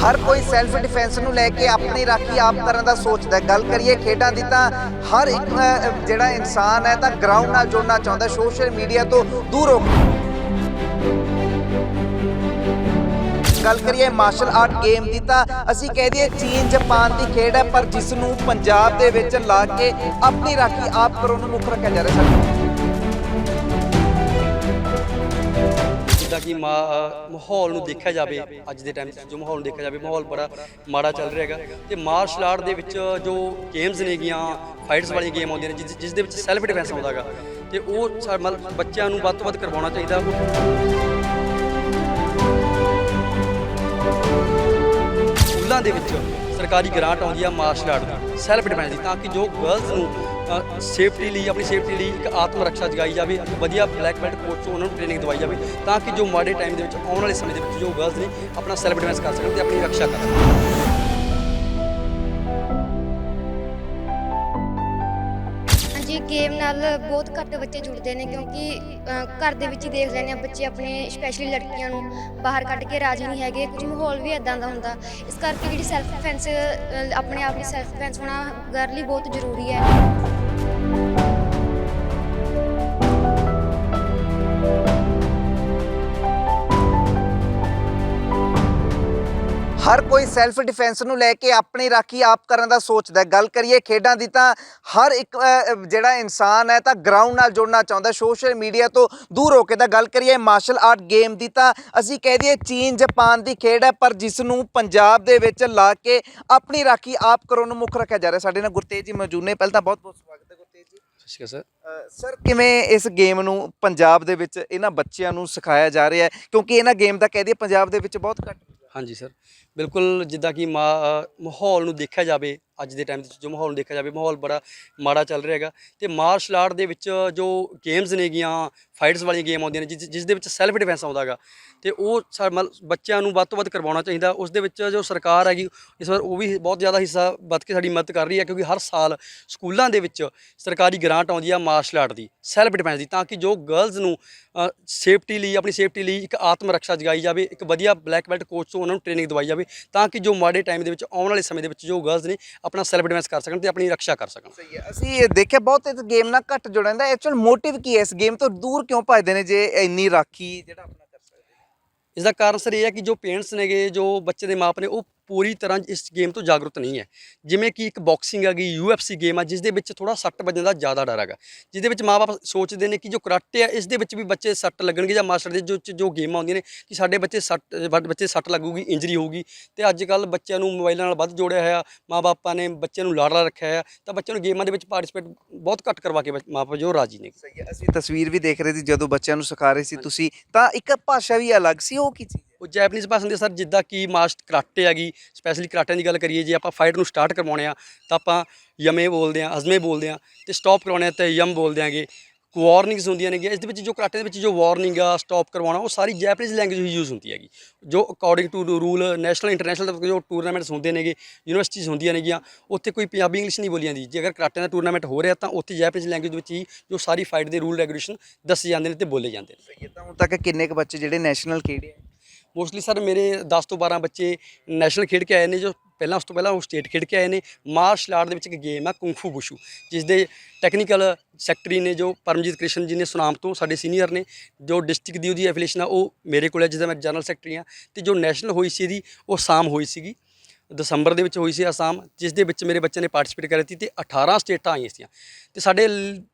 ਹਰ ਕੋਈ self defence ਨੂੰ ਲੈ ਕੇ ਆਪਣੀ ਰਾਖੀ ਆਪ ਕਰਨ ਦਾ ਸੋਚਦਾ ਗੱਲ ਕਰੀਏ ਖੇਡਾਂ ਦੀ ਤਾਂ ਹਰ ਇੱਕ ਜਿਹੜਾ ਇਨਸਾਨ ਹੈ ਤਾਂ ਗਰਾਊਂਡ ਨਾਲ ਜੁੜਨਾ ਚਾਹੁੰਦਾ ਸੋਸ਼ਲ ਮੀਡੀਆ ਤੋਂ ਦੂਰ ਹੋ ਗੱਲ ਕਰੀਏ ਮਾਰਸ਼ਲ ਆਰਟ ਗੇਮ ਦੀ ਤਾਂ ਅਸੀਂ ਕਹਿ ਦਈਏ ਚੀਨ, ਜਾਪਾਨ ਦੀ ਖੇਡ ਹੈ, ਪਰ ਜਿਸ ਨੂੰ ਪੰਜਾਬ ਦੇ ਵਿੱਚ ਲਾ ਕੇ ਆਪਣੀ ਰਾਖੀ ਆਪ ਕਰੋ ਨੂੰ ਮੁੱਖ ਰੱਖਿਆ ਜਾ ਰਿਹਾ ਸਾਡਾ ਜਿੱਦਾਂ ਕਿ ਮਾ- ਮਾਹੌਲ ਨੂੰ ਦੇਖਿਆ ਜਾਵੇ, ਅੱਜ ਦੇ ਟਾਈਮ 'ਚ ਜੋ ਮਾਹੌਲ ਨੂੰ ਦੇਖਿਆ ਜਾਵੇ, ਮਾਹੌਲ ਬੜਾ ਮਾੜਾ ਚੱਲ ਰਿਹਾ ਹੈਗਾ। ਤੇ ਮਾਰਸ਼ਲ ਆਰਟ ਦੇ ਵਿੱਚ ਜੋ ਗੇਮਸ ਨੇਗੀਆਂ ਫਾਈਟਸ ਵਾਲੀਆਂ ਗੇਮ ਆਉਂਦੀਆਂ ਨੇ, ਜਿਸ ਜਿਸ ਦੇ ਵਿੱਚ ਸੈਲਫ ਡਿਫੈਂਸ ਆਉਂਦਾ ਹੈਗਾ। ਤੇ ਉਹ ਸਾ- ਮਤਲਬ ਬੱਚਿਆਂ ਨੂੰ ਵੱਧ ਤੋਂ ਵੱਧ ਕਰਵਾਉਣਾ ਚਾਹੀਦਾ। ਸਕੂਲਾਂ ਦੇ ਵਿੱਚ ਸਰਕਾਰੀ ਗ੍ਰਾਂਟ ਆਉਂਦੀ ਆ ਮਾਰਸ਼ਲ ਆਰਟ ਸੈਲਫ ਡਿਫੈਂਸ ਦੀ, ਤਾਂ ਕਿ ਜੋ ਗਰਲਸ ਨੂੰ ਸੇਫਟੀ ਲਈ, ਆਪਣੀ ਸੇਫਟੀ ਲਈ ਇੱਕ ਆਤਮ ਰੱਖਿਆ ਜਗਾਈ ਜਾਵੇ ਵਧੀਆ ਬਲੈਕ ਬੈਲਟ ਕੋਚ ਉਹਨਾਂ ਨੂੰ ਟ੍ਰੇਨਿੰਗ ਦਵਾਈ ਜਾਵੇ, ਤਾਂ ਕਿ ਜੋ ਮਾੜੇ ਟਾਈਮ ਦੇ ਵਿੱਚ ਆਉਣ ਵਾਲੇ ਸਮੇਂ ਦੇ ਵਿੱਚ ਜੋ ਗਰਲਸ ਨੇ ਆਪਣਾ ਸੈਲਫ ਡਿਫੈਂਸ ਕਰ ਸਕਣ ਤੇ ਆਪਣੀ ਰੱਖਿਆ ਕਰ ਸਕਣ। ਨਾਲ ਬਹੁਤ ਘੱਟ ਬੱਚੇ ਜੁੜਦੇ ਨੇ ਕਿਉਂਕਿ ਅ, ਘਰ ਦੇ ਵਿੱਚ ਹੀ ਦੇਖ ਲੈਂਦੇ ਆ ਬੱਚੇ ਆਪਣੇ ਸਪੈਸ਼ਲੀ ਲੜਕੀਆਂ ਨੂੰ ਬਾਹਰ ਕੱਢ ਕੇ ਰਾਜੀ ਨਹੀਂ ਹੈਗੇ ਕੁਝ ਮਾਹੌਲ ਵੀ ਇਦਾਂ ਦਾ ਹੁੰਦਾ। ਇਸ ਕਰਕੇ ਜਿਹੜੀ ਸੈਲਫ ਡਿਫੈਂਸ ਆਪਣੇ ਆਪ ਲਈ ਸੈਲਫ ਡਿਫੈਂਸ ਹੋਣਾ ਗਰ ਲਈ ਬਹੁਤ ਜ਼ਰੂਰੀ ਹੈ। ਹਰ ਕੋਈ ਸੈਲਫ ਡਿਫੈਂਸ ਨੂੰ ਲੈ ਕੇ ਆਪਣੀ ਰਾਖੀ ਆਪ ਕਰਨ ਦਾ ਸੋਚਦਾ ਗੱਲ ਕਰੀਏ ਖੇਡਾਂ ਦੀ ਤਾਂ ਹਰ ਇੱਕ ਜਿਹੜਾ ਇਨਸਾਨ ਹੈ ਤਾਂ ਗਰਾਊਂਡ ਨਾਲ ਜੁੜਨਾ ਚਾਹੁੰਦਾ ਸੋਸ਼ਲ ਮੀਡੀਆ ਤੋਂ ਦੂਰ ਹੋ ਕੇ ਤਾਂ ਗੱਲ ਕਰੀਏ ਮਾਰਸ਼ਲ ਆਰਟ ਗੇਮ ਦੀ ਤਾਂ ਅਸੀਂ ਕਹਿ ਦਈਏ ਚੀਨ ਜਾਪਾਨ ਦੀ ਖੇਡ ਹੈ ਪਰ ਜਿਸ ਨੂੰ ਪੰਜਾਬ ਦੇ ਵਿੱਚ ਲਾ ਕੇ ਆਪਣੀ ਰਾਖੀ ਆਪ ਕਰੋ ਨੂੰ ਮੁੱਖ ਰੱਖਿਆ ਜਾ ਰਿਹਾ। ਸਾਡੇ ਨਾਲ ਗੁਰਤੇਜ ਜੀ ਮੌਜੂਦ ਨੇ। ਪਹਿਲਾਂ ਤਾਂ ਬਹੁਤ ਬਹੁਤ ਸਵਾਗਤ ਹੈ ਗੁਰਤੇਜ ਜੀ। ਸਤਿ ਸ਼੍ਰੀ ਸਰ। ਕਿਵੇਂ ਇਸ ਗੇਮ ਨੂੰ ਪੰਜਾਬ ਦੇ ਵਿੱਚ ਇਹਨਾਂ ਬੱਚਿਆਂ ਨੂੰ ਸਿਖਾਇਆ ਜਾ ਰਿਹਾ ਹੈ? ਕਿਉਂਕਿ ਇਹਨਾਂ ਗੇਮ ਦਾ ਕਹਿ ਦਈਏ ਪੰਜਾਬ ਦੇ ਵਿੱਚ ਬਹੁਤ ਘੱਟ ਹਾਂਜੀ ਸਰ ਬਿਲਕੁਲ ਜਿੱਦਾਂ ਕਿ ਮਾ- ਮਾਹੌਲ ਨੂੰ ਦੇਖਿਆ ਜਾਵੇ ਅੱਜ ਦੇ ਟਾਈਮ ਵਿੱਚ ਜੋ ਮਾਹੌਲ ਨੂੰ ਦੇਖਿਆ ਜਾਵੇ, ਮਾਹੌਲ ਬੜਾ ਮਾੜਾ ਚੱਲ ਰਿਹਾ ਹੈਗਾ। ਤੇ ਮਾਰਸ਼ਲ ਆਰਟ ਦੇ ਵਿੱਚ ਜੋ ਗੇਮਸ ਨੇਗੀਆਂ ਫਾਈਟਸ ਵਾਲੀਆਂ ਗੇਮ ਆਉਂਦੀਆਂ ਨੇ ਜਿਸ ਜਿਸ ਦੇ ਵਿੱਚ ਸੈਲਫ ਡਿਫੈਂਸ ਆਉਂਦਾ ਹੈਗਾ। ਤੇ ਉਹ ਸਾ- ਮਤਲਬ ਬੱਚਿਆਂ ਨੂੰ ਵੱਧ ਤੋਂ ਵੱਧ ਕਰਵਾਉਣਾ ਚਾਹੀਦਾ। ਉਸ ਦੇ ਵਿੱਚ ਜੋ ਸਰਕਾਰ ਹੈਗੀ, ਇਸ ਵਾਰ ਉਹ ਵੀ ਬਹੁਤ ਜ਼ਿਆਦਾ ਹਿੱਸਾ ਵੱਧ ਕੇ ਸਾਡੀ ਮਦਦ ਕਰ ਰਹੀ ਹੈ, ਕਿਉਂਕਿ ਹਰ ਸਾਲ ਸਕੂਲਾਂ ਦੇ ਵਿੱਚ ਸਰਕਾਰੀ ਗ੍ਰਾਂਟ ਆਉਂਦੀ ਆ ਮਾਰਸ਼ਲ ਆਰਟ ਦੀ ਸੈਲਫ ਡਿਫੈਂਸ ਦੀ, ਤਾਂ ਕਿ ਜੋ ਗਰਲਜ਼ ਨੂੰ ਸੇਫਟੀ ਲਈ, ਆਪਣੀ ਸੇਫਟੀ ਲਈ ਇੱਕ ਆਤਮ ਰੱਖਿਆ ਜਗਾਈ ਜਾਵੇ, ਇੱਕ ਵਧੀਆ ਬਲੈਕ ਬੈਲਟ ਕੋਚ ਤੋਂ ਉਹਨਾਂ ਨੂੰ ਟ੍ਰੇਨਿੰਗ ਦਵਾਈ ਜਾਵੇ, ਤਾਂ ਕਿ ਜੋ ਮਾੜੇ ਟਾਈਮ ਦੇ ਵਿੱਚ ਆਉਣ ਵਾਲੇ ਸਮੇਂ ਦੇ ਵਿੱਚ ਜੋ ਗਰਲਜ਼ ਨੇ ਆਪਣਾ ਸੈਲਫ ਡਿਫੈਂਸ ਕਰ ਸਕਣ ਤੇ ਆਪਣੀ ਰੱਖਿਆ ਕਰ ਸਕਣ। ਸਹੀ ਹੈ। ਅਸੀਂ ਇਹ ਦੇਖਿਆ ਬਹੁਤ ਇਸ ਗੇਮ ਨਾਲ ਘੱਟ ਜੁੜਨ ਦਾ ਐਕਚੁਅਲ ਮੋਟਿਵ ਕੀ ਹੈ? ਇਸ ਗੇਮ ਤੋਂ ਦੂਰ ਕਿਉਂ ਭੱਜਦੇ ਨੇ ਜੇ ਇੰਨੀ ਰਾਖੀ ਜਿਹੜਾ ਆਪਣਾ ਕਰ ਸਕਦੇ ਇਸ ਦਾ ਕਾਰਨ ਸਰ ਇਹ ਹੈ ਕਿ ਜੋ ਪੇਰੈਂਟਸ ਨੇਗੇ ਜੋ ਬੱਚੇ ਦੇ ਮਾਪ ਨੇ ਉਹ ਪੂਰੀ ਤਰ੍ਹਾਂ ਇਸ ਗੇਮ ਤੋਂ ਜਾਗਰੂਕ ਨਹੀਂ ਹੈ। ਜਿਵੇਂ ਕਿ ਇੱਕ ਬਾਕਸਿੰਗ ਹੈਗੀ UFC ਗੇਮ ਆ ਜਿਸ ਦੇ ਵਿੱਚ ਥੋੜਾ ਸੱਟ ਵੱਜਣ ਦਾ ਜ਼ਿਆਦਾ ਡਰ ਹੈਗਾ। ਜਿਹਦੇ ਵਿੱਚ ਮਾਪੇ ਸੋਚਦੇ ਨੇ ਕਿ ਜੋ ਕਰਾਟੇ ਆ, ਇਸ ਦੇ ਵਿੱਚ ਵੀ ਬੱਚੇ ਸੱਟ ਲੱਗਣਗੇ ਜਾਂ ਮਾਸਟਰ ਦੇ ਜੋ ਜੋ ਗੇਮਾਂ ਆਉਂਦੀਆਂ ਨੇ ਕਿ ਸਾਡੇ ਬੱਚੇ ਸੱਟ ਬੱਚ- ਬੱਚੇ ਸੱਟ ਲੱਗੂਗੀ ਇੰਜਰੀ ਹੋਊਗੀ। ਤੇ ਅੱਜ ਕੱਲ ਬੱਚਿਆਂ ਨੂੰ ਮੋਬਾਈਲਾਂ ਨਾਲ ਵੱਧ ਜੋੜਿਆ ਹੋਇਆ ਮਾਪੇ ਨੇ ਬੱਚਿਆਂ ਨੂੰ ਲਾੜਲਾ ਰੱਖਿਆ ਹੋਇਆ, ਤਾਂ ਬੱਚਿਆਂ ਨੂੰ ਗੇਮਾਂ ਦੇ ਵਿੱਚ ਪਾਰਟਿਸਿਪੇਟ ਬਹੁਤ ਘੱਟ ਕਰਵਾ ਕੇ ਮਾਪੇ ਜੋ ਰਾਜੀ ਨੇ। ਸਹੀ ਹੈ, ਅਸੀਂ ਤਸਵੀਰ ਵੀ ਦੇਖ ਰਹੇ ਸੀ ਜਦੋਂ ਬੱਚਿਆਂ ਨੂੰ ਸਿਖਾ ਰਹੇ ਸੀ ਤੁਸੀਂ, ਤਾਂ ਇੱਕ ਭਾਸ਼ਾ ਵੀ ਅਲੱਗ ਸੀ, ਉਹ ਕੀ ਚੀਜ਼? ਉਹ ਜੈਪਨੀਜ਼ ਭਾਸ਼ਾ ਦੇ ਸਰ ਜਿੱਦਾਂ ਕਿ ਮਾਸਟ ਕਰਾਟੇ ਹੈਗੀ ਸਪੈਸ਼ਲੀ ਕਰਾਟਿਆਂ ਦੀ ਗੱਲ ਕਰੀਏ, ਜੇ ਆਪਾਂ ਫਾਈਟ ਨੂੰ ਸਟਾਰਟ ਕਰਵਾਉਣੇ ਆ, ਤਾਂ ਆਪਾਂ ਯਮੇ ਬੋਲਦੇ ਆ, ਅਜ਼ਮੇ ਬੋਲਦੇ ਆ ਤੇ ਸਟਾਪ ਕਰਵਾਉਣੇ ਆ ਤਾਂ ਯਮ ਬੋਲਦੇ ਆਂਗੇ। ਵਾਰਨਿੰਗਸ ਹੁੰਦੀਆਂ ਨੇਗੀਆਂ, ਇਸ ਦੇ ਵਿੱਚ ਜੋ ਕਰਾਟੇ ਦੇ ਵਿੱਚ ਜੋ ਵਾਰਨਿੰਗ ਆ ਸਟਾਪ ਕਰਵਾਉਣਾ, ਉਹ ਸਾਰੀ ਜੈਪਨੀਜ਼ ਲੈਂਗੁਏਜ ਹੀ ਯੂਜ਼ ਹੁੰਦੀ ਹੈਗੀ। ਜੋ according to rule national international ਜੋ ਟੂਰਨਾਮੈਂਟਸ ਹੁੰਦੇ ਨੇਗੇ ਯੂਨੀਵਰਸਿਟੀਜ਼ ਹੁੰਦੀਆਂ ਨੇਗੀਆਂ, ਉੱਥੇ ਕੋਈ ਪੰਜਾਬੀ ਇੰਗਲਿਸ਼ ਨਹੀਂ ਬੋਲੀ ਜਾਂਦੀ। ਜੇ ਅਗਰ ਕਰਾਟੇ ਦਾ ਟੂਰਨਾਮੈਂਟ ਹੋ ਰਿਹਾ, ਤਾਂ ਉੱਥੇ ਜੈਪਨੀਜ਼ ਲੈਂਗੁਏਜ ਵਿੱਚ ਹੀ ਜੋ ਸਾਰੀ ਫਾਈਟ ਦੇ ਰੂਲ ਰੈਗੂਲੇਸ਼ਨ ਦੱਸੇ ਜਾਂਦੇ ਨੇ ਤੇ ਬੋਲੇ ਜਾਂਦੇ ਨੇ। ਸਹੀ ਹੈ, ਤਾਂ ਹੁਣ ਤੱਕ ਕਿੰਨੇ ਕੁ ਬੱਚੇ ਜਿਹੜੇ ਨੈਸ਼ਨਲ ਖੇਡੇ ਆ? ਮੋਸਟਲੀ ਸਰ ਮੇਰੇ 10 ਤੋਂ 12 ਬੱਚੇ ਨੈਸ਼ਨਲ ਖੇਡ ਕੇ ਆਏ ਨੇ, ਜੋ ਪਹਿਲਾਂ, ਉਸ ਤੋਂ ਪਹਿਲਾਂ ਉਹ ਸਟੇਟ ਖੇਡ ਕੇ ਆਏ ਨੇ। ਮਾਰਸ਼ਲ ਆਰਟ ਦੇ ਵਿੱਚ ਇੱਕ ਗੇਮ ਆ ਕੁੰਫੂ ਬੁਸ਼ੂ ਜਿਸ ਦੇ ਟੈਕਨੀਕਲ ਸੈਕਟਰੀ ਨੇ, ਜੋ ਪਰਮਜੀਤ ਕ੍ਰਿਸ਼ਨ ਜੀ ਨੇ ਸੁਨਾਮ ਤੋਂ ਸਾਡੇ ਸੀਨੀਅਰ ਨੇ, ਜੋ ਡਿਸਟ੍ਰਿਕਟ ਦੀ ਉਹਦੀ ਐਫੀਲੀਏਸ਼ਨ ਆ, ਉਹ ਮੇਰੇ ਕੋਲ ਹੈ ਜਿਹਦਾ ਮੈਂ ਜਨਰਲ ਸੈਕਟਰੀ ਆ। ਤੇ ਜੋ ਨੈਸ਼ਨਲ ਹੋਈ ਸੀ ਇਹਦੀ, ਉਹ ਸਾਮ ਹੋਈ ਸੀਗੀ। ਦਸੰਬਰ ਦੇ ਵਿੱਚ ਹੋਈ ਸੀ ਅਸਾਮ ਜਿਸ ਦੇ ਵਿੱਚ ਮੇਰੇ ਬੱਚੇ ਨੇ ਪਾਰਟਿਸਿਪੇਟ ਕਰਿਆ ਸੀ ਤੇ 18 ਸਟੇਟਾਂ ਆਈਆਂ ਸੀਆਂ। ਤੇ ਸਾਡੇ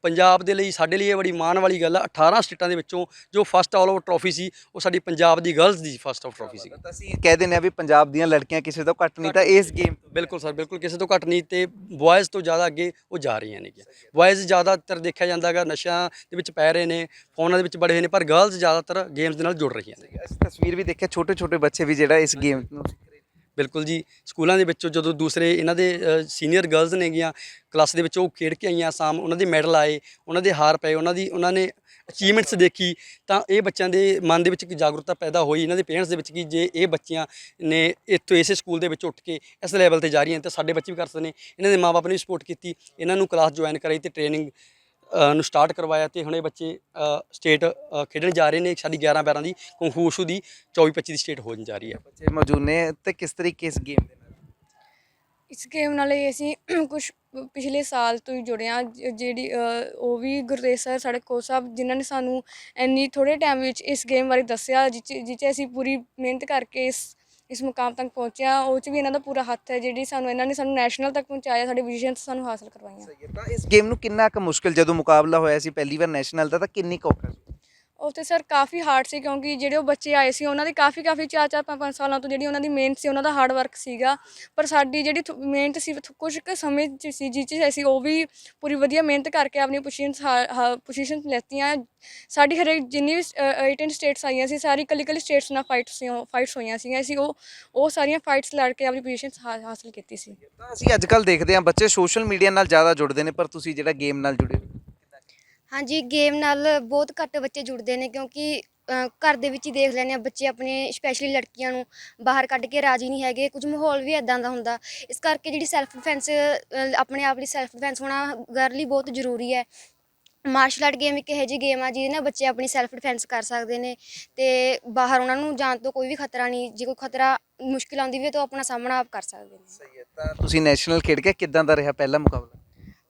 ਪੰਜਾਬ ਦੇ ਲਈ ਸਾਡੇ ਲਈ ਇਹ ਬੜੀ ਮਾਣ ਵਾਲੀ ਗੱਲ ਆ 18 ਸਟੇਟਾਂ ਦੇ ਵਿੱਚੋਂ ਜੋ ਫਸਟ ਆਲ ਓਵਰ ਟਰੋਫੀ ਸੀ ਉਹ ਸਾਡੀ ਪੰਜਾਬ ਦੀ ਗਰਲਸ ਦੀ ਫਸਟ ਆਲ ਟਰੋਫੀ ਸੀ ਅਸੀਂ ਕਹਿ ਦਿੰਦੇ ਆ ਵੀ ਪੰਜਾਬ ਦੀਆਂ ਲੜਕੀਆਂ ਕਿਸੇ ਤੋਂ ਘੱਟ ਨਹੀਂ ਤਾਂ ਇਸ ਗੇਮ ਬਿਲਕੁਲ ਸਰ ਬਿਲਕੁਲ ਕਿਸੇ ਤੋਂ ਘੱਟ ਨਹੀਂ ਤੇ ਬॉयਜ਼ ਤੋਂ ਜ਼ਿਆਦਾ ਅੱਗੇ ਉਹ ਜਾ ਰਹੀਆਂ ਨੇ ਬॉयਜ਼ ਜ਼ਿਆਦਾਤਰ ਦੇਖਿਆ ਜਾਂਦਾ ਹੈਗਾ ਨਸ਼ਿਆਂ ਦੇ ਵਿੱਚ ਪੈ ਰਹੇ ਨੇ ਫੋਨਾਂ ਦੇ ਵਿੱਚ ਬੜੇ ਹੋਏ ਨੇ ਪਰ ਗਰਲਸ ਜ਼ਿਆਦਾਤਰ ਗੇਮਸ ਦੇ ਨਾਲ ਜੁੜ ਰਹੀਆਂ ਨੇ। ਅਸੀਂ ਤਸਵੀਰ ਵੀ ਦੇਖਿਆ ਛੋਟੇ ਛੋਟੇ ਬੱਚੇ ਵੀ ਜਿਹੜਾ ਇਸ ਗੇਮ ਨੇ। ਬਿਲਕੁਲ ਜੀ, ਸਕੂਲਾਂ ਦੇ ਵਿੱਚੋਂ ਜਦੋਂ ਦੂਸਰੇ ਇਹਨਾਂ ਦੇ ਸੀਨੀਅਰ ਗਰਲਸ ਨੇਗੀਆਂ ਕਲਾਸ ਦੇ ਵਿੱਚ ਉਹ ਖੇਡ ਕੇ ਆਈਆਂ, ਸਾਮ ਉਹਨਾਂ ਦੇ ਮੈਡਲ ਆਏ, ਉਹਨਾਂ ਦੇ ਹਾਰ ਪਏ, ਉਹਨਾਂ ਦੀ, ਉਹਨਾਂ ਨੇ ਅਚੀਵਮੈਂਟਸ ਦੇਖੀ, ਤਾਂ ਇਹ ਬੱਚਿਆਂ ਦੇ ਮਨ ਦੇ ਵਿੱਚ ਇੱਕ ਜਾਗਰੂਕਤਾ ਪੈਦਾ ਹੋਈ, ਇਹਨਾਂ ਦੇ ਪੇਰੈਂਟਸ ਦੇ ਵਿੱਚ ਕਿ ਜੇ ਇਹ ਬੱਚੀਆਂ ਨੇ ਇੱਥੋਂ ਇਸੇ ਸਕੂਲ ਦੇ ਵਿੱਚ ਉੱਠ ਕੇ ਇਸ ਲੈਵਲ ਤੇ ਜਾ ਰਹੀਆਂ ਤਾਂ ਸਾਡੇ ਬੱਚੇ ਵੀ ਕਰ ਸਕਦੇ ਨੇ। ਇਹਨਾਂ ਦੇ ਮਾਪੇ ਨੇ ਵੀ ਸਪੋਰਟ ਕੀਤੀ, ਇਹਨਾਂ ਨੂੰ ਕਲਾਸ ਜੁਆਇਨ ਕਰਾਈ ਤੇ ਟ੍ਰੇਨਿੰਗ ਨੂੰ ਸਟਾਰਟ ਕਰਵਾਇਆ ਤੇ ਹੁਣੇ ਬੱਚੇ ਸਟੇਟ ਖੇਡਣ ਜਾ ਰਹੇ ਨੇ ਸਾਡੀ 11 12 ਦੀ ਕੁੰਫੂ ਦੀ 24 25 ਦੀ ਸਟੇਟ ਹੋਣ ਜਾ ਰਹੀ ਹੈ। ਬੱਚੇ ਮੌਜੂਦ ਨੇ ਤੇ ਕਿਸ ਤਰੀਕੇ ਇਸ ਗੇਮ ਦੇ ਨਾਲ? ਇਸ ਗੇਮ ਨਾਲ ਹੀ ਅਸੀਂ ਕੁਝ ਪਿਛਲੇ ਸਾਲ ਤੋਂ ਹੀ ਜੁੜੇ ਹਾਂ। ਜ- ਜਿਹੜੀ ਉਹ ਵੀ ਗੁਰਦੇਵ ਸਰ ਸਾਡੇ ਕੋਚ ਸਾਹਿਬ ਜਿਨ੍ਹਾਂ ਨੇ ਸਾਨੂੰ ਇੰਨੀ ਥੋੜੇ ਟਾਈਮ ਵਿੱਚ ਇਸ ਗੇਮ ਬਾਰੇ ਦੱਸਿਆ ਜਿਹ 'ਚ ਅਸੀਂ ਪੂਰੀ ਮਿਹਨਤ ਕਰਕੇ ਇਸ ਇਸ ਮੁਕਾਮ ਤੱਕ ਪਹੁੰਚਿਆ, ਉਹ 'ਚ ਵੀ ਇਹਨਾਂ ਦਾ ਪੂਰਾ ਹੱਥ ਹੈ, ਜਿਹੜੀ ਸਾਨੂੰ ਇਹਨਾਂ ਨੇ ਸਾਨੂੰ ਨੈਸ਼ਨਲ ਤੱਕ ਪਹੁੰਚਾਇਆ, ਸਾਡੇ ਵਿਜ਼ਨਸ ਸਾਨੂੰ ਹਾਸਲ ਕਰਵਾਈਆਂ। ਸਹੀ ਹੈ, ਤਾਂ ਇਸ ਗੇਮ ਨੂੰ ਕਿੰਨਾ ਕੁ ਮੁਸ਼ਕਿਲ ਜਦੋਂ ਮੁਕਾਬਲਾ ਹੋਇਆ ਸੀ, ਪਹਿਲੀ ਵਾਰ ਨੈਸ਼ਨਲ ਦਾ, ਤਾਂ ਕਿੰਨੀ ਕੁ ਔਖਾ ਸੀ? ਉਹ ਤੇ ਸਰ ਕਾਫੀ ਹਾਰਡ ਸੀ ਕਿਉਂਕਿ ਜਿਹੜੇ ਉਹ ਬੱਚੇ ਆਏ ਸੀ, ਉਹਨਾਂ ਦੀ ਕਾਫੀ ਕਾਫੀ ਚਾਰ ਚਾਰ ਪੰਜ ਪੰਜ ਸਾਲਾਂ ਤੋਂ ਜਿਹੜੀ ਉਹਨਾਂ ਦੀ ਮਿਹਨਤ ਸੀ, ਉਹਨਾਂ ਦਾ ਹਾਰਡ ਵਰਕ ਸੀਗਾ। ਪਰ ਸਾਡੀ ਜਿਹੜੀ ਥੋ- ਮਿਹਨਤ ਸੀ, ਥੋ- ਕੁਝ ਕੁ ਸਮੇਂ 'ਚ ਸੀ, ਜਿਹ 'ਚ ਅਸੀਂ ਉਹ ਵੀ ਪੂਰੀ ਵਧੀਆ ਮਿਹਨਤ ਕਰਕੇ ਆਪਣੀ ਪੋਜੀਸ਼ਨਸ ਪੋਜੀਸ਼ਨ ਲੈਤੀਆਂ। ਸਾਡੀ ਹਰੇਕ ਜਿੰਨੀ ਵੀ 18 ਸਟੇਟਸ ਆਈਆਂ ਸੀ, ਸਾਰੀ ਇਕੱਲੀ ਇਕੱਲੀ ਸਟੇਟਸ ਨਾਲ ਫਾਈਟਸ ਫਾਈਟਸ ਹੋਈਆਂ ਸੀਗੀਆਂ। ਅਸੀਂ ਉਹ ਉਹ ਸਾਰੀਆਂ ਫਾਈਟਸ ਲੜ ਕੇ ਆਪਣੀ ਪੋਜੀਸ਼ਨਸ ਹਾਸਲ ਕੀਤੀ ਸੀ। ਤਾਂ ਅਸੀਂ ਅੱਜ ਕੱਲ ਦੇਖਦੇ ਹਾਂ, ਬੱਚੇ ਸੋਸ਼ਲ ਮੀਡੀਆ ਨਾਲ ਜ਼ਿਆਦਾ ਜੁੜਦੇ ਨੇ, ਪਰ ਤੁਸੀਂ ਜਿਹੜਾ ਗੇਮ ਨਾਲ ਜੁੜੇ ਹੋ। ਹਾਂਜੀ ਗੇਮ ਨਾਲ ਬਹੁਤ ਘੱਟ ਬੱਚੇ ਜੁੜਦੇ ਨੇ ਕਿਉਂਕਿ ਅ, ਘਰ ਦੇ ਵਿੱਚ ਹੀ ਦੇਖ ਲੈਂਦੇ ਆ ਬੱਚੇ ਆਪਣੇ ਸਪੈਸ਼ਲੀ ਲੜਕੀਆਂ ਨੂੰ ਬਾਹਰ ਕੱਢ ਕੇ ਰਾਜੀ ਨਹੀਂ ਹੈਗੇ ਕੁਝ ਮਾਹੌਲ ਵੀ ਇਦਾਂ ਦਾ ਹੁੰਦਾ। ਇਸ ਕਰਕੇ ਜਿਹੜੀ ਸੈਲਫ ਡਿਫੈਂਸ ਆਪਣੇ ਆਪ ਲਈ ਸੈਲਫ ਡਿਫੈਂਸ ਹੋਣਾ ਗਰ ਲਈ ਬਹੁਤ ਜ਼ਰੂਰੀ ਹੈ। ਮਾਰਸ਼ਲ ਆਰਟ ਗੇਮ ਇੱਕ ਇਹੋ ਜਿਹੀ ਗੇਮ ਆ ਜਿਹਦੇ ਨਾਲ ਬੱਚੇ ਆਪਣੀ ਸੈਲਫ ਡਿਫੈਂਸ ਕਰ ਸਕਦੇ ਨੇ ਤੇ ਬਾਹਰ ਉਹਨਾਂ ਨੂੰ ਜਾਣ ਤੋਂ ਕੋਈ ਵੀ ਖਤਰਾ ਨਹੀਂ ਜੇ ਕੋਈ ਖਤਰਾ ਮੁਸ਼ਕਿਲ ਆਉਂਦੀ ਵੀ ਹੈ ਤਾਂ ਉਹ ਆਪਣਾ ਸਾਹਮਣਾ ਆਪ ਕਰ ਸਕਦੇ ਨੇ। ਸਹੀ ਹੈ ਤਾਂ ਤੁਸੀਂ ਨੈਸ਼ਨਲ ਖੇਡ ਕੇ ਕਿਦਾਂ ਦਾ ਰਿਹਾ ਪਹਿਲਾ ਮੁਕਾਬਲਾ?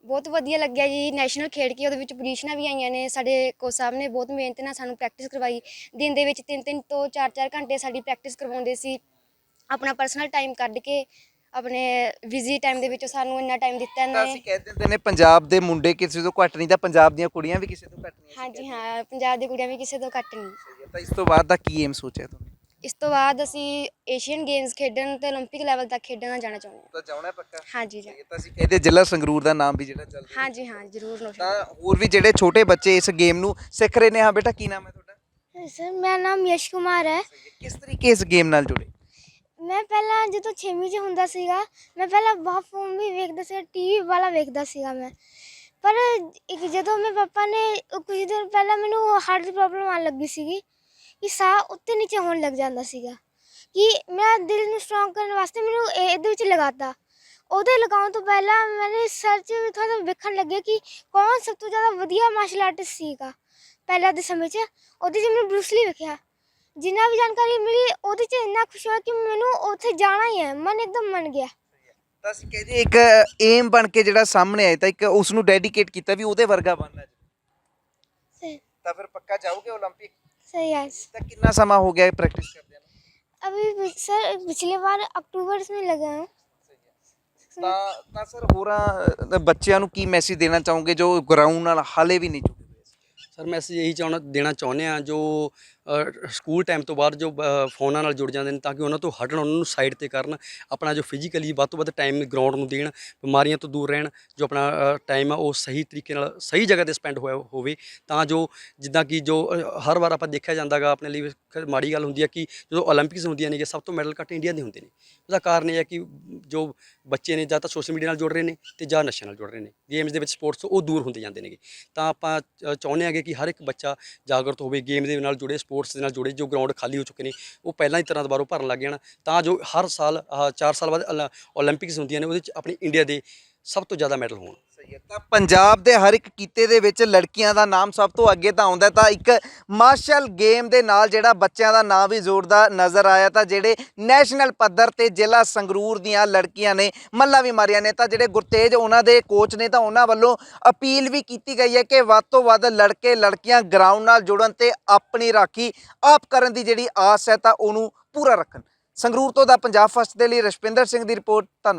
ਬਹੁਤ ਵਧੀਆ ਲੱਗਿਆ ਜੀ ਨੈਸ਼ਨਲ ਖੇਡ ਕੇ ਉਹਦੇ ਵਿੱਚ ਪੋਜੀਸ਼ਨਾਂ ਵੀ ਆਈਆਂ ਨੇ ਸਾਡੇ ਕੋਚ ਸਾਹਿਬ ਨੇ ਬਹੁਤ ਮਿਹਨਤ ਨਾਲ ਸਾਨੂੰ ਪ੍ਰੈਕਟਿਸ ਕਰਵਾਈ। ਦਿਨ ਦੇ ਵਿੱਚ 3-3 ਤੋਂ 4-4 ਘੰਟੇ ਸਾਡੀ ਪ੍ਰੈਕਟਿਸ ਕਰਵਾਉਂਦੇ ਸੀ। ਆਪਣਾ ਪਰਸਨਲ ਟਾਈਮ ਕੱਢ ਕੇ ਆਪਣੇ ਬਿਜ਼ੀ ਟਾਈਮ ਦੇ ਵਿੱਚ ਸਾਨੂੰ ਇੰਨਾ ਟਾਈਮ ਦਿੱਤਾ ਤਾਂ ਇਹਨਾਂ ਅਸੀਂ ਨੇ। ਕਹਿ ਦਿੰਦੇ ਨੇ ਪੰਜਾਬ ਦੇ ਮੁੰਡੇ ਕਿਸੇ ਤੋਂ ਘੱਟ ਨਹੀਂ ਤਾਂ ਪੰਜਾਬ ਦੀਆਂ ਕੁੜੀਆਂ ਵੀ ਕਿਸੇ ਤੋਂ ਘੱਟ ਨਹੀਂ ਹਾਂਜੀ ਹਾਂ ਪੰਜਾਬ ਦੀ ਕੁੜੀਆਂ ਵੀ ਕਿਸੇ ਤੋਂ ਘੱਟ ਨਹੀਂ। ਤਾਂ ਇਸ ਤੋਂ ਬਾਅਦ ਦਾ ਕੀ ਏਮ ਸੋਚਿਆ ਤੁਸੀਂ? ਇਸ ਤੋਂ ਬਾਅਦ ਅਸੀਂ ਏਸ਼ੀਅਨ ਗੇਮਸ ਖੇਡਣ ਤੇ 올림픽 ਲੈਵਲ ਤੱਕ ਖੇਡਣਾ ਜਾਣਾ ਚਾਹੁੰਦੇ ਹਾਂ ਤਾਂ ਜਾਣਾ ਪੱਕਾ ਹਾਂਜੀ ਜੀ ਇਹ ਤਾਂ ਅਸੀਂ ਕਹਿੰਦੇ ਜ਼ਿਲ੍ਹਾ ਸੰਗਰੂਰ ਦਾ ਨਾਮ ਵੀ ਜਿਹੜਾ ਚੱਲ ਰਿਹਾ ਹਾਂਜੀ ਹਾਂ ਜ਼ਰੂਰ ਨੋਸ਼ਨ ਤਾਂ ਹੋਰ ਵੀ ਜਿਹੜੇ ਛੋਟੇ ਬੱਚੇ ਇਸ ਗੇਮ ਨੂੰ ਸਿੱਖ ਰਹੇ ਨੇ ਹਾਂ ਬੇਟਾ ਕੀ ਨਾਮ ਹੈ ਤੁਹਾਡਾ ਸਰ ਮੇਰਾ ਨਾਮ ਯਸ਼ ਕੁਮਾਰ ਹੈ ਕਿਸ ਤਰੀਕੇ ਇਸ ਗੇਮ ਨਾਲ ਜੁੜੇ ਮੈਂ ਪਹਿਲਾਂ ਜਦੋਂ 6ਵੀਂ 'ਚ ਹੁੰਦਾ ਸੀਗਾ ਮੈਂ ਪਹਿਲਾਂ ਬਹੁਤ ਫੋਨ ਵੀ ਵੇਖਦਾ ਸੀ ਟੀਵੀ ਵਾਲਾ ਵੇਖਦਾ ਸੀਗਾ ਮੈਂ ਪਰ ਇੱਕ ਜਦੋਂ ਮੇਰੇ ਪਾਪਾ ਨੇ ਉਹ ਕੁਝ ਦਿਨ ਪਹਿਲਾਂ ਮੈਨੂੰ ਹਾਰਟ ਦੀ ਪ੍ਰੋਬਲਮ ਆਉਣ ਲੱਗੀ ਸੀਗੀ ਕਿ ਸਾਹ ਉੱਤੇ ਨੀਚੇ ਹੋਣ ਲੱਗ ਜਾਂਦਾ ਸੀਗਾ। ਕਿ ਮੇਰਾ ਦਿਲ ਨੂੰ ਸਟਰੋਂਗ ਕਰਨ ਵਾਸਤੇ ਮੈਨੂੰ ਇਹ- ਇਹਦੇ ਵਿੱਚ ਲਗਾਤਾ। ਉਹਦੇ ਲਗਾਉਣ ਤੋਂ ਪਹਿਲਾਂ ਮੇਰੇ ਸਰ ਵੀ ਥੋੜਾ ਵੇਖਣ ਲੱਗਿਆ ਕਿ ਕੌਣ ਸਭ ਤੋਂ ਜ਼ਿਆਦਾ ਵਧੀਆ ਮਾਰਸ਼ਲ ਆਰਟਿਸਟ ਸੀਗਾ। ਪਹਿਲਾਂ ਦੇ ਸਮੇਂ 'ਚ ਉਹਦੇ 'ਚ ਮੈਨੂੰ ਬਰੂਸਲੀ ਵੇਖਿਆ। ਜਿੰਨਾ ਵੀ ਜਾਣਕਾਰੀ ਮਿਲੀ ਉਹਦੇ 'ਚ ਇੰਨਾ ਖੁਸ਼ ਹੋਇਆ ਕਿ ਮੈਨੂੰ ਉੱਥੇ ਜਾਣਾ ਹੀ ਹੈ। ਮਨ ਇੱਕਦਮ ਮੰਨ ਗਿਆ। ਤਾਂ ਅਸੀਂ ਕਹਿੰਦੇ ਇੱਕ ਏਮ ਬਣ ਕੇ ਜਿਹੜਾ ਸਾਹਮਣੇ ਆਇਆ ਤਾਂ ਇੱਕ ਉਸ ਨੂੰ ਡੈਡੀਕੇਟ ਕੀਤਾ ਵੀ ਉਹਦੇ ਵਰਗਾ ਬਣਨਾ ਜੀ। ਤਾਂ ਫਿਰ ਪੱਕਾ ਜਾਓਗੇ 올림픽 सही है ਤਾਂ ਕਿੰਨਾ ਸਮਾਂ ਹੋ ਗਿਆ ਪ੍ਰੈਕਟਿਸ ਕਰਦਿਆਂ ਨੂੰ अभी पि- सर पिछले बार अक्टूबर में लगा हूँ ਤਾਂ ਤਾਂ ਸਰ ਹੋਰਾਂ ਅ, ਬੱਚਿਆਂ ਨੂੰ ਕੀ ਮੈਸੇਜ ਦੇਣਾ ਚਾਹੋਗੇ ਜੋ ਗਰਾਊਂਡ ਨਾਲ ਹਾਲੇ ਵੀ ਨਹੀਂ ਜੁੜੇ ਹੋਏ ਸਰ ਮੈਸੇਜ ਇਹੀ ਚਾਹਣਾ, ਦੇਣਾ ਚਾਹੁੰਦੇ ਆ ਜੋ ਸਕੂਲ ਟਾਈਮ ਤੋਂ ਬਾਅਦ ਜੋ ਫੋਨਾਂ ਨਾਲ ਜੁੜ ਜਾਂਦੇ ਨੇ ਤਾਂ ਕਿ ਉਹਨਾਂ ਤੋਂ ਹਟਣ, ਉਹਨਾਂ ਨੂੰ ਸਾਈਡ ਤੇ ਕਰਨ, ਆਪਣਾ ਜੋ ਫਿਜ਼ੀਕਲੀ ਵੱਧ ਤੋਂ ਵੱਧ ਟਾਈਮ ਗਰਾਊਂਡ ਨੂੰ ਦੇਣ, ਬਿਮਾਰੀਆਂ ਤੋਂ ਦੂਰ ਰਹਿਣ, ਜੋ ਆਪਣਾ ਟਾਈਮ ਆ ਉਹ ਸਹੀ ਤਰੀਕੇ ਨਾਲ, ਸਹੀ ਜਗ੍ਹਾ ਤੇ ਸਪੈਂਡ ਹੋਇਆ, ਹੋਵੇ। ਤਾਂ ਜੋ ਜਿੱਦਾਂ ਕਿ ਜੋ ਹਰ ਵਾਰ ਆਪਾਂ ਦੇਖਿਆ ਜਾਂਦਾ ਜਾਂਦਾਗਾ ਆਪਣੇ ਲਈ ਮਾੜੀ ਗੱਲ ਹੁੰਦੀ ਹੈ ਕਿ ਜਦੋਂ 올림픽ਸ ਹੁੰਦੀਆਂ ਨੇ ਸਭ ਤੋਂ ਮੈਡਲ ਘੱਟ ਇੰਡੀਆ ਦੇ ਹੁੰਦੇ ਨੇ। ਉਹਦਾ ਕਾਰਨ ਇਹ ਹੈ ਕਿ ਜੋ ਬੱਚੇ ਨੇ ਜਾਂ ਤਾਂ ਸੋਸ਼ਲ ਮੀਡੀਆ ਨਾਲ ਜੁੜ ਰਹੇ ਨੇ ਤੇ ਜਾਂ ਨਸ਼ੇ ਨਾਲ ਜੁੜ ਰਹੇ ਨੇ। ਗੇਮਸ ਦੇ ਵਿੱਚ ਸਪੋਰਟਸ ਉਹ ਦੂਰ ਹੁੰਦੇ ਜਾਂਦੇ ਨੇਗੇ। ਤਾਂ ਆਪਾਂ ਚਾਹੁੰਦੇ ਹਾਂਗੇ ਕਿ ਹਰ ਇੱਕ ਬੱਚਾ ਜਾਗਰੂਕ ਹੋਵੇ ਗੇਮ ਦੇ ਨਾਲ ਜੁੜੇ ਸਪੋਰਟਸ ਦੇ ਨਾਲ ਜੁੜੇ, ਜੋ ਗਰਾਊਂਡ ਖਾਲੀ ਹੋ ਚੁੱਕੇ ਨੇ, ਉਹ ਪਹਿਲਾਂ ਹੀ ਤਰ੍ਹਾਂ ਦੁਬਾਰਾ ਭਰਨ ਲੱਗ ਜਾਣ। ਤਾਂ ਜੋ ਹਰ ਸਾਲ 4 ਸਾਲ ਬਾਅਦ 올림픽ਸ ਹੁੰਦੀਆਂ ਨੇ, ਉਹਦੇ ਵਿੱਚ ਆਪਣੀ ਇੰਡੀਆ ਦੇ ਸਭ ਤੋਂ ਜ਼ਿਆਦਾ ਮੈਡਲ ਹੋਣ। ਸਹੀ ਹੈ। ਤਾਂ ਪੰਜਾਬ ਦੇ ਹਰ ਇੱਕ ਕੀਤੇ ਦੇ ਵਿੱਚ ਲੜਕੀਆਂ ਦਾ ਨਾਮ ਸਭ ਤੋਂ ਅੱਗੇ ਤਾਂ ਆਉਂਦਾ ਤਾਂ ਇੱਕ ਮਾਰਸ਼ਲ ਗੇਮ ਦੇ ਨਾਲ ਜਿਹੜਾ ਬੱਚਿਆਂ ਦਾ ਨਾਮ ਵੀ ਜੋੜਦਾ ਨਜ਼ਰ ਆਇਆ। ਤਾਂ ਜਿਹੜੇ ਨੈਸ਼ਨਲ ਪੱਧਰ ਤੇ ਜ਼ਿਲ੍ਹਾ ਸੰਗਰੂਰ ਦੀਆਂ ਲੜਕੀਆਂ ਨੇ, ਮੱਲਾ ਵੀ ਮਾਰੀਆਂ ਨੇ। ਤਾਂ ਜਿਹੜੇ ਗੁਰਤੇਜ ਉਹਨਾਂ ਦੇ ਕੋਚ ਨੇ, ਤਾਂ ਉਹਨਾਂ ਵੱਲੋਂ ਅਪੀਲ ਵੀ ਕੀਤੀ ਗਈ ਹੈ ਕਿ ਵੱਧ ਤੋਂ ਵੱਧ ਲੜਕੇ ਲੜਕੀਆਂ ਗਰਾਊਂਡ ਨਾਲ ਜੁੜਨ ਤੇ ਆਪਣੀ ਰਾਖੀ ਆਪ ਕਰਨ ਦੀ ਜਿਹੜੀ ਆਸ ਹੈ, ਤਾਂ ਉਹਨੂੰ ਪੂਰਾ ਰੱਖਣ। ਸੰਗਰੂਰ ਤੋਂ ਦਾ ਪੰਜਾਬ ਫਸਟ ਦੇ ਲਈ ਰਸ਼ਪਿੰਦਰ ਸਿੰਘ ਦੀ ਰਿਪੋਰਟ। ਧੰਨਵਾਦ।